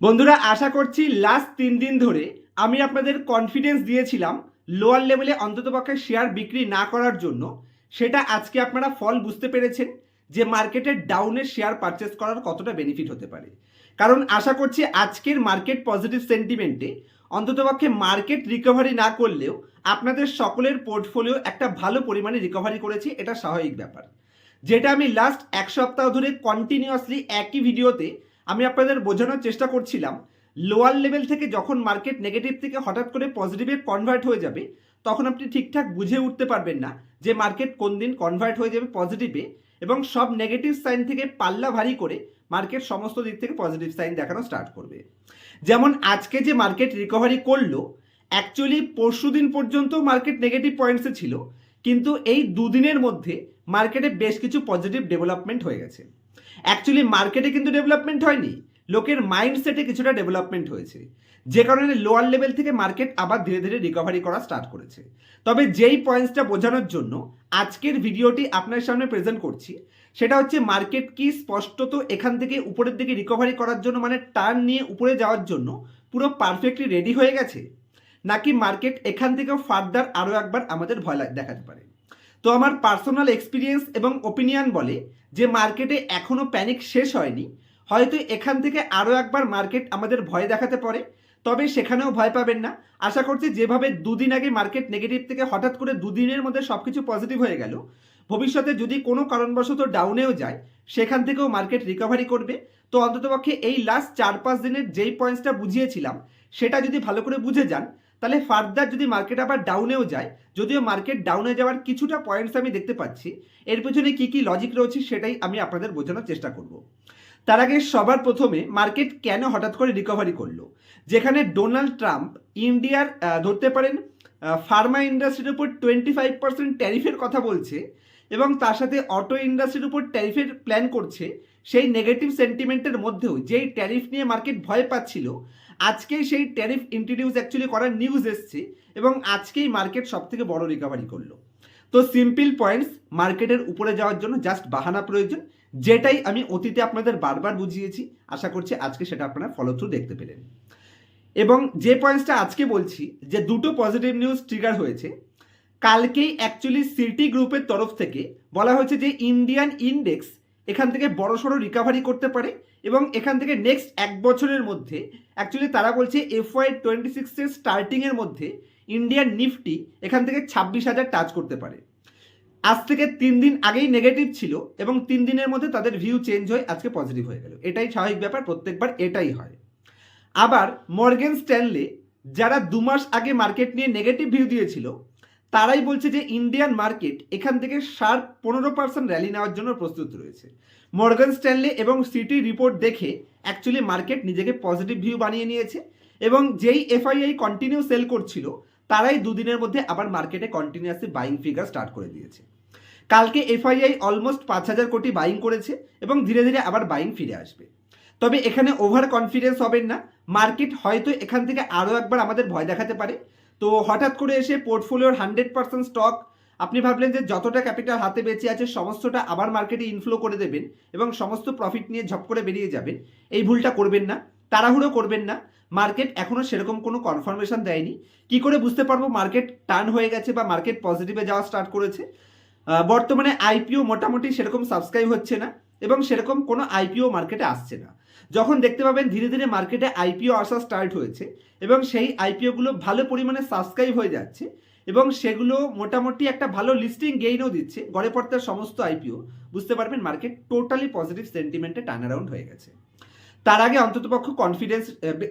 বন্ধুরা, আশা করছি লাস্ট তিন দিন ধরে আমি আপনাদের কনফিডেন্স দিয়েছিলাম লোয়ার লেভেলে অন্ততপক্ষে শেয়ার বিক্রি না করার জন্য। সেটা আজকে আপনারা ফল বুঝতে পেরেছেন যে মার্কেটের ডাউনে শেয়ার পারচেস করার কতটা বেনিফিট হতে পারে। কারণ আশা করছি আজকের মার্কেট পজিটিভ সেন্টিমেন্টে অন্ততপক্ষে মার্কেট রিকভারি না করলেও আপনাদের সকলের পোর্টফোলিও একটা ভালো পরিমাণে রিকভারি করেছে, এটা স্বাভাবিক ব্যাপার। যেটা আমি লাস্ট এক সপ্তাহ ধরে কন্টিনিউয়াসলি একই ভিডিওতে আমি আপনাদের বোঝানোর চেষ্টা করছিলাম লোয়ার লেভেল থেকে যখন মার্কেট নেগেটিভ থেকে হঠাৎ করে পজিটিভে কনভার্ট হয়ে যাবে, তখন আপনি ঠিকঠাক বুঝে উঠতে পারবেন না যে মার্কেট কোন দিন কনভার্ট হয়ে যাবে পজিটিভে এবং সব নেগেটিভ সাইন থেকে পাল্লা ভারী করে মার্কেট সমস্ত দিক থেকে পজিটিভ সাইন দেখানো স্টার্ট করবে। যেমন আজকে যে মার্কেট রিকভারি করল অ্যাকচুয়ালি পরশু দিন পর্যন্ত মার্কেট নেগেটিভ পয়েন্টসে ছিল, কিন্তু এই দুদিনের মধ্যে মার্কেটে বেশ কিছু পজিটিভ ডেভেলপমেন্ট হয়ে গেছে। অ্যাকচুয়ালি মার্কেটে কিন্তু ডেভেলপমেন্ট হয়নি। লোকের মাইন্ডসেটে কিছুটা ডেভেলপমেন্ট হয়েছে। যে কারণে লোয়ার লেভেল থেকে মার্কেট আবার ধীরে ধীরে রিকভারি করা স্টার্ট করেছে। তবে যেই পয়েন্টসটা বোঝানোর জন্য আজকের ভিডিওটি আপনার সামনে প্রেজেন্ট করছি, সেটা হচ্ছে মার্কেট কি স্পষ্টত এখান থেকে উপরের দিকে রিকভারি করার জন্য মানে টার্ন নিয়ে উপরে যাওয়ার জন্য পুরো পারফেক্টলি রেডি হয়ে গেছে? নাকি মার্কেট এখান থেকেও ফার্দার আরও একবার আমাদের ভয় দেখাতে পারে? তো আমার পার্সোনাল এক্সপিরিয়েন্স এবং ওপিনিয়ন বলে যে মার্কেটে এখনও প্যানিক শেষ হয়নি। হয়তো এখান থেকে আরও একবার মার্কেট আমাদের ভয় দেখাতে পারে, তবে সেখানেও ভয় পাবেন না। আশা করছি যেভাবে দুদিন আগে মার্কেট নেগেটিভ থেকে হঠাৎ করে দুদিনের মধ্যে সব কিছু পজিটিভ হয়ে গেল, ভবিষ্যতে যদি কোনো কারণবশত ডাউনেও যায়, সেখান থেকেও মার্কেট রিকভারি করবে। তো অন্ততপক্ষে এই লাস্ট চার পাঁচ দিনের যেই পয়েন্টসটা বুঝিয়েছিলাম, সেটা যদি ভালো করে বুঝে যান তাহলে ফার্দার যদি মার্কেট আবার ডাউনেও যায়, যদিও মার্কেট ডাউনে যাওয়ার কিছুটা পয়েন্টস আমি দেখতে পাচ্ছি, এর পেছনে কী কী লজিক রয়েছে সেটাই আমি আপনাদের বোঝানোর চেষ্টা করব। তার আগে সবার প্রথমে মার্কেট কেন হঠাৎ করে রিকভারি করল? যেখানে ডোনাল্ড ট্রাম্প ইন্ডিয়ার ধরতে পারেন ফার্মা ইন্ডাস্ট্রির উপর টোয়েন্টি ফাইভ পার্সেন্ট ট্যারিফের কথা বলছে এবং তার সাথে অটো ইন্ডাস্ট্রির উপর ট্যারিফের প্ল্যান করছে সেই নেগেটিভ সেন্টিমেন্টের মধ্যেও যেই ট্যারিফ নিয়ে মার্কেট ভয় পাচ্ছিল, আজকেই সেই ট্যারিফ ইন্ট্রোডিউস অ্যাকচুয়ালি করার নিউজ এসছে এবং আজকেই মার্কেট সব থেকে বড় রিকভারি করল। তো সিম্পল পয়েন্টস মার্কেটের উপরে যাওয়ার জন্য জাস্ট বাহানা প্রয়োজন, যেটাই আমি অতীতে আপনাদের বারবার বুঝিয়েছি, আশা করছি আজকে সেটা আপনারা ফলো থ্রু দেখতে পেলেন। এবং যে পয়েন্টসটা আজকে বলছি, যে দুটো পজিটিভ নিউজ ট্রিগার হয়েছে, কালকেই অ্যাকচুয়ালি সিটি গ্রুপের তরফ থেকে বলা হয়েছে যে ইন্ডিয়ান ইন্ডেক্স এখান থেকে বড়সড় রিকভারি করতে পারে এবং এখান থেকে নেক্সট এক বছরের মধ্যে অ্যাকচুয়ালি তারা বলছে এফ এফওয়াই টোয়েন্টি সিক্সের স্টার্টিংয়ের মধ্যে ইন্ডিয়ান নিফটি এখান থেকে ছাব্বিশ হাজার টাচ করতে পারে। আজ থেকে তিন দিন আগেই নেগেটিভ ছিল এবং তিন দিনের মধ্যে তাদের ভিউ চেঞ্জ হয়ে আজকে পজিটিভ হয়ে গেল। এটাই স্বাভাবিক ব্যাপার, প্রত্যেকবার এটাই হয়। আবার মর্গেন স্ট্যানলে যারা দু মাস আগে মার্কেট নিয়ে নেগেটিভ ভিউ দিয়েছিল তারাই বলছে যে ইন্ডিয়ান মার্কেট এখান থেকে ষাট পনেরো পার্সেন্ট র্যালি নেওয়ার জন্য প্রস্তুত রয়েছে। মর্গান স্ট্যানলে এবং সিটি রিপোর্ট দেখে অ্যাকচুয়ালি মার্কেট নিজেকে পজিটিভ ভিউ বানিয়ে নিয়েছে এবং যেই এফআইআই কন্টিনিউ সেল করছিল, তারাই দুদিনের মধ্যে আবার মার্কেটে কন্টিনিউয়াসলি বাইং ফিগার স্টার্ট করে দিয়েছে। কালকে এফআইআই অলমোস্ট পাঁচ হাজার কোটি বাইং করেছে এবং ধীরে ধীরে আবার বাইং ফিরে আসবে। তবে এখানে ওভার কনফিডেন্স হবেন না। মার্কেট হয়তো এখান থেকে আরও একবার আমাদের ভয় দেখাতে পারে। তো হঠাৎ করে এসে পোর্টফোলিওর হান্ড্রেড পার্সেন্ট স্টক আপনি ভাবলেন যে যতটা ক্যাপিটাল হাতে বেঁচে আছে সমস্তটা আবার মার্কেটে ইনফ্লো করে দেবেন এবং সমস্ত প্রফিট নিয়ে ঝপ করে বেরিয়ে যাবেন, এই ভুলটা করবেন না, তাড়াহুড়ো করবেন না। মার্কেট এখনও সেরকম কোনো কনফার্মেশন দেয়নি। কি করে বুঝতে পারব মার্কেট টার্ন হয়ে গেছে বা মার্কেট পজিটিভে যাওয়া স্টার্ট করেছে? বর্তমানে আইপিও মোটামুটি সেরকম সাবস্ক্রাইব হচ্ছে না। এবং সেরকম কোনো আইপিও মার্কেটে আসছে না। যখন দেখতে পাবেন ধীরে ধীরে মার্কেটে আইপিও আসা স্টার্ট হয়েছে এবং সেই আইপিওগুলো ভালো পরিমাণে সাবস্ক্রাইব হয়ে যাচ্ছে এবং সেগুলো মোটামুটি একটা ভালো লিস্টিং গেইনও দিচ্ছে, গড়ে পড়তার সমস্ত আইপিও বুঝতে পারবেন মার্কেট টোটালি পজিটিভ সেন্টিমেন্টে টার্ন অ্যারাউন্ড হয়ে গেছে। তার আগে অন্ততপক্ষ কনফিডেন্স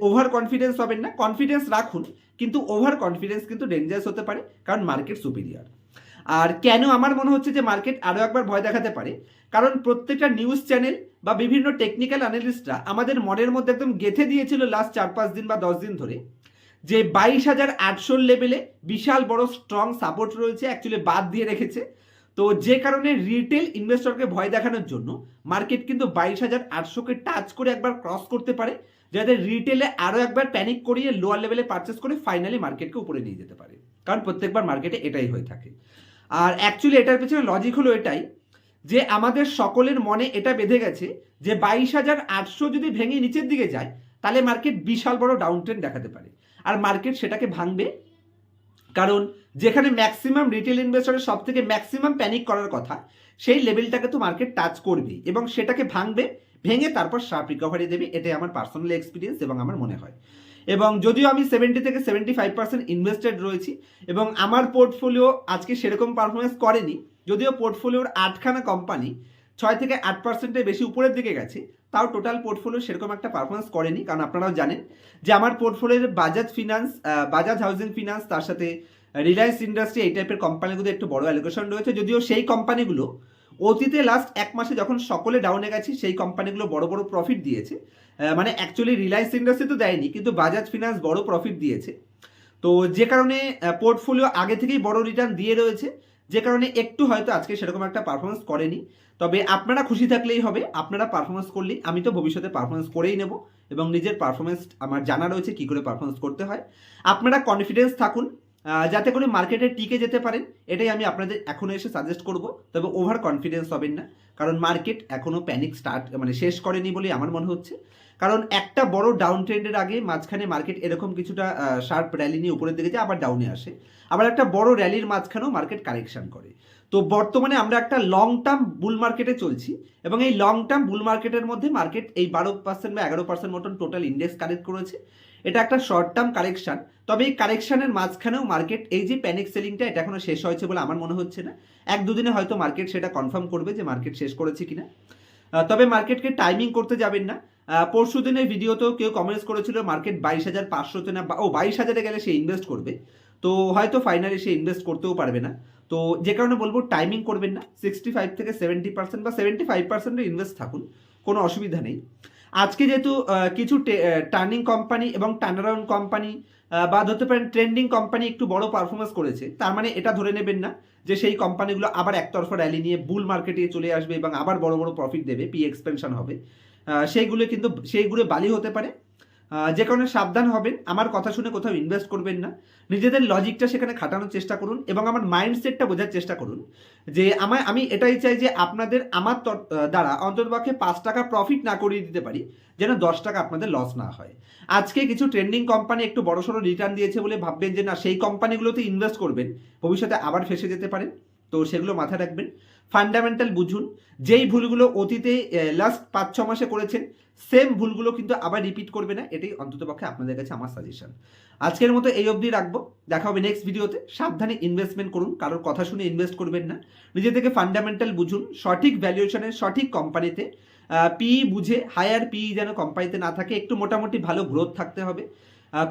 ওভার কনফিডেন্স হবেন না। কনফিডেন্স রাখুন, কিন্তু ওভার কনফিডেন্স কিন্তু ডেঞ্জারাস হতে পারে, কারণ মার্কেট সুপিরিয়ার আর কেন আমার মনে হচ্ছে যে মার্কেট আরও একবার ভয় দেখাতে পারে? কারণ প্রত্যেকটা নিউজ চ্যানেল বা বিভিন্ন টেকনিক্যাল অ্যানালিস্টরা আমাদের মনের মধ্যে একদম গেথে দিয়েছিল লাস্ট চার পাঁচ দিন বা দশ দিন ধরে যে বাইশ হাজার আটশোর লেভেলে বিশাল বড় স্ট্রং সাপোর্ট রয়েছে অ্যাকচুয়ালি বাদ দিয়ে রেখেছে। তো যে কারণে রিটেল ইনভেস্টরকে ভয় দেখানোর জন্য মার্কেট কিন্তু বাইশ হাজার আটশোকে টাচ করে একবার ক্রস করতে পারে, যাতে রিটেলে আরও একবার প্যানিক করিয়ে লোয়ার লেভেলে পারচেস করে ফাইনালি মার্কেটকে উপরে নিয়ে যেতে পারে। কারণ প্রত্যেকবার মার্কেটে এটাই হয়ে থাকে। আর অ্যাকচুয়ালি এটার পেছনে লজিক হলো এটাই যে আমাদের সকলের মনে এটা বেঁধে গেছে যে বাইশ হাজার আটশো যদি ভেঙে নিচের দিকে যায়, তাহলে মার্কেট বিশাল বড় ডাউন ট্রেন্ড দেখাতে পারে। আর মার্কেট সেটাকে ভাঙবে কারণ যেখানে ম্যাক্সিমাম রিটেল ইনভেস্টরের সব থেকে ম্যাক্সিমাম প্যানিক করার কথা, সেই লেভেলটাকে তো মার্কেট টাচ করবে এবং সেটাকে ভাঙবে, ভেঙে তারপর শার্প রিকভারি দেবে। এটাই আমার পার্সোনাল এক্সপিরিয়েন্স এবং আমার মনে হয়। এবং যদিও আমি সেভেন্টি থেকে সেভেন্টি ফাইভ পার্সেন্ট ইনভেস্টেড রয়েছি, এবং আমার পোর্টফোলিও আজকে সেরকম পারফরমেন্স করেনি, যদিও পোর্টফোলিওর আটখানা কোম্পানি ছয় থেকে আট পার্সেন্টের বেশি উপরের দিকে গেছে, তাও টোটাল পোর্টফোলিও সেরকম একটা পারফরমেন্স করেনি, কারণ আপনারাও জানেন যে আমার পোর্টফোলিওর Bajaj finance Bajaj housing finance তার সাথে রিলায়েন্স ইন্ডাস্ট্রি এই টাইপের কোম্পানিগুলো একটু বড় অ্যালোকেশন রয়েছে, যদিও সেই কোম্পানিগুলো অতীতে লাস্ট এক মাসে যখন সকলে ডাউনে গেছে, সেই কোম্পানিগুলো বড় বড় প্রফিট দিয়েছে মানে অ্যাকচুয়ালি রিলায়েন্স ইন্ডাস্ট্রি তো দেয়নি, কিন্তু বাজাজ ফিনান্স বড় প্রফিট দিয়েছে। তো যে কারণে পোর্টফোলিও আগে থেকেই বড় রিটার্ন দিয়ে রয়েছে, যে কারণে একটু হয়তো আজকে সেরকম একটা পারফরমেন্স করেনি। তবে আপনারা খুশি থাকলেই হবে, আপনারা পারফরমেন্স করলেই, আমি তো ভবিষ্যতে পারফরমেন্স করেই নেব এবং নিজের পারফরমেন্স আমার জানা রয়েছে কী করে পারফরমেন্স করতে হয়। আপনারা কনফিডেন্স থাকুন যাতে করে মার্কেটে টিকে যেতে পারেন এটাই আমি আপনাদের এখনও এসে সাজেস্ট করব। তবে ওভার কনফিডেন্স হবেন না, কারণ মার্কেট এখনও প্যানিক স্টার্ট মানে শেষ করেনি বলে আমার মনে হচ্ছে। কারণ একটা বড় ডাউন ট্রেন্ডের আগে মাঝখানে মার্কেট এরকম কিছুটা শার্প র্যালি নিয়ে উপরের দিকে যায়, আবার ডাউনে আসে। আবার একটা বড় র্যালির মাঝখানেও মার্কেট কারেকশন করে। তো বর্তমানে আমরা একটা লং টার্ম বুল মার্কেটে চলছি, এবং এই লং টার্ম বুল মার্কেটের মধ্যে মার্কেট এই বারো পার্সেন্ট বা এগারো পার্সেন্ট মতন টোটাল ইন্ডেক্স কারেক্ট করেছে। এটা একটা শর্ট টার্ম কারেকশন তবে এই কারেকশনের মাঝখানেও মার্কেট এই যে প্যানিক সেলিংটা এটা এখনও শেষ হয়েছে বলে আমার মনে হচ্ছে না। এক দুদিনে হয়তো মার্কেট সেটা কনফার্ম করবে যে মার্কেট শেষ করেছে কিনা। তবে মার্কেটকে টাইমিং করতে যাবেন না। পরশু দিনের ভিডিওতেও কেউ কমেন্টস করেছিল মার্কেট বাইশ হাজার পাঁচশোতে না ও বাইশ হাজারে গেলে সে ইনভেস্ট করবে। তো হয়তো ফাইনালি সে ইনভেস্ট করতেও পারবে না। তো যে কারণে বলব টাইমিং করবেন না। সিক্সটি ফাইভ থেকে সেভেন্টি পার্সেন্ট বা সেভেন্টি ফাইভ পার্সেন্টে ইনভেস্ট থাকুন, কোনো অসুবিধা নেই। আজকে যেহেতু কিছু টার্নিং কোম্পানি এবং টার্নারাউন্ড কোম্পানি বা ধরতে পারেন ট্রেন্ডিং কোম্পানি একটু বড় পারফরমেন্স করেছে, তার মানে এটা ধরে নেবেন না যে সেই কোম্পানিগুলো আবার একতরফা র্যালি নিয়ে বুল মার্কেটে চলে আসবে এবং আবার বড় বড় প্রফিট দেবে পি এক্সপেনশন হবে। সেইগুলো কিন্তু, সেইগুলো বালি হতে পারে। যে কারণে সাবধান হবেন, আমার কথা শুনে কোথাও ইনভেস্ট করবেন না। নিজেদের লজিকটা সেখানে খাটানোর চেষ্টা করুন এবং আমার মাইন্ডসেটটা বোঝার চেষ্টা করুন। যে আমায়, আমি এটাই চাই যে আপনাদের, আমার দ্বারা অন্ততপক্ষে পাঁচ টাকা প্রফিট না করিয়ে দিতে পারি, যেন দশ টাকা আপনাদের লস না হয়। আজকে কিছু ট্রেন্ডিং কোম্পানি একটু বড়সড় রিটার্ন দিয়েছে বলে ভাববেন যে, না, সেই কোম্পানিগুলোতে ইনভেস্ট করবেন, ভবিষ্যতে আবার ফেসে যেতে পারেন তো সেগুলো মাথায় রাখবেন। ফান্ডামেন্টাল বুঝুন। যেই ভুলগুলো অতীতে লাস্ট পাঁচ, ছ মাসে করেছেন সেম ভুলগুলো কিন্তু আবার রিপিট করবে না। এটাই অন্ততপক্ষে আপনাদের কাছে আমার সাজেশন আজকের মতো এই অবধি রাখব। দেখা হবে নেক্সট ভিডিওতে সাবধানে ইনভেস্টমেন্ট করুন। কারোর কথা শুনে ইনভেস্ট করবেন না। নিজে থেকে ফান্ডামেন্টাল বুঝুন। সঠিক ভ্যালুয়েশনের সঠিক কোম্পানিতে পিই বুঝে হায়ার পিই যেন কোম্পানিতে না থাকে। একটু মোটামুটি ভালো গ্রোথ থাকতে হবে।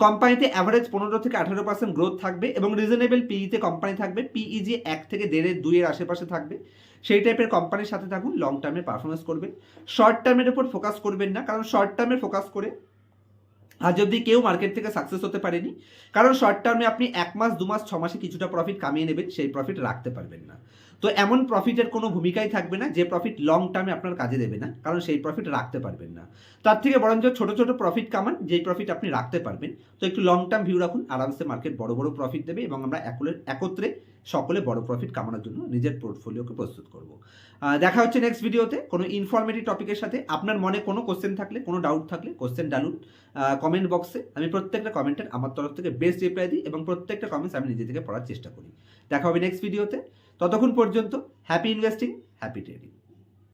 কোম্পানিতে অ্যাভারেজ পনেরো থেকে আঠারো পার্সেন্ট গ্রোথ থাকবে এবং রিজনেবল পিইতে কোম্পানি থাকবে। পিই যে এক থেকে দেড়ের দুইয়ের আশেপাশে থাকবে, সেই টাইপের কোম্পানির সাথে থাকুন লং টার্মে পারফরমেন্স করবেন। শর্ট টার্মের উপর ফোকাস করবেন না, কারণ শর্ট টার্মে ফোকাস করে আজ অব্দি কেউ মার্কেট থেকে সাকসেস হতে পারেনি। কারণ শর্ট টার্মে আপনি এক মাস, দু মাস, ছ মাসে কিছুটা প্রফিট কামিয়ে নেবেন, সেই প্রফিট রাখতে পারবেন না। তো এমন প্রফিটের কোনো ভূমিকাই থাকবে না, যে প্রফিট লং টার্মে আপনার কাজে দেবে না, কারণ সেই প্রফিট রাখতে পারবেন না। তার থেকে বরঞ্চ ছোট ছোট প্রফিট কামান, যেই প্রফিট আপনি রাখতে পারবেন। তো একটু লং টার্ম ভিউ রাখুন, আরামসে মার্কেট বড় বড় প্রফিট দেবে এবং আমরা একত্রে সকলে বড় প্রফিট কামানোর জন্য নিজের পোর্টফোলিওকে প্রস্তুত করব। দেখা হচ্ছে নেক্সট ভিডিওতে কোনো ইনফরমেটিভ টপিকের সাথে আপনার মনে কোনো কোশ্চেন থাকলে, কোনো ডাউট থাকলে কোশ্চেন ডালুন কমেন্ট বক্সে আমি প্রত্যেকটা কমেন্টের আমার তরফ থেকে বেস্ট রিপ্লাই দিই এবং প্রত্যেকটা কমেন্টস আমি নিজে থেকে পড়ার চেষ্টা করি। দেখা হবে নেক্সট ভিডিওতে ততক্ষণ পর্যন্ত হ্যাপি ইনভেস্টিং হ্যাপি ট্রেডিং